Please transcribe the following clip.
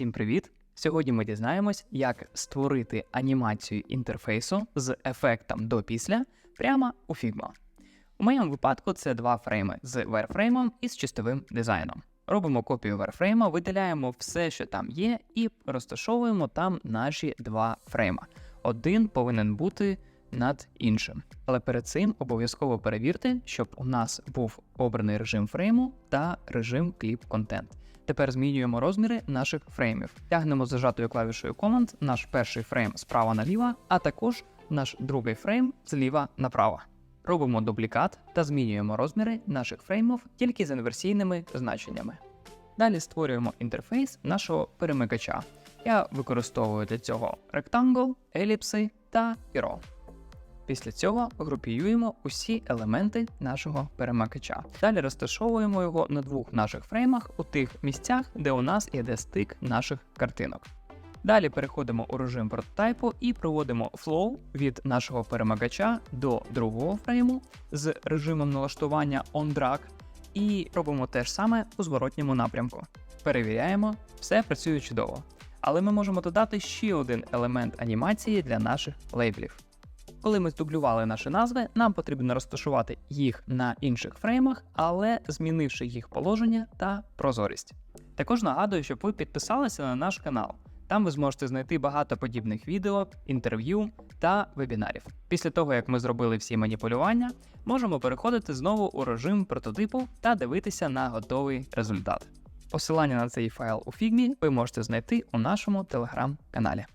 Всім привіт! Сьогодні ми дізнаємось, як створити анімацію інтерфейсу з ефектом до після прямо у Figma. У моєму випадку це два фрейми з вайрфреймом і з чистовим дизайном. Робимо копію вайрфрейма, виділяємо все, що там є, і розташовуємо там наші два фрейма. Один повинен бути над іншим. Але перед цим обов'язково перевірте, щоб у нас був обраний режим фрейму та режим кліп контент. Тепер змінюємо розміри наших фреймів. Тягнемо зажатою клавішою Command наш перший фрейм справа наліво, а також наш другий фрейм зліва направо. Робимо дублікат та змінюємо розміри наших фреймів тільки з інверсійними значеннями. Далі створюємо інтерфейс нашого перемикача. Я використовую для цього ректангл, еліпси та піро. Після цього групіюємо усі елементи нашого перемикача. Далі розташовуємо його на двох наших фреймах у тих місцях, де у нас іде стик наших картинок. Далі переходимо у режим прототайпу і проводимо flow від нашого перемикача до другого фрейму з режимом налаштування on-drag і робимо те ж саме у зворотньому напрямку. Перевіряємо, все працює чудово. Але ми можемо додати ще один елемент анімації для наших лейблів. Коли ми здублювали наші назви, нам потрібно розташувати їх на інших фреймах, але змінивши їх положення та прозорість. Також нагадую, щоб ви підписалися на наш канал. Там ви зможете знайти багато подібних відео, інтерв'ю та вебінарів. Після того, як ми зробили всі маніпулювання, можемо переходити знову у режим прототипу та дивитися на готовий результат. Посилання на цей файл у Figma ви можете знайти у нашому телеграм-каналі.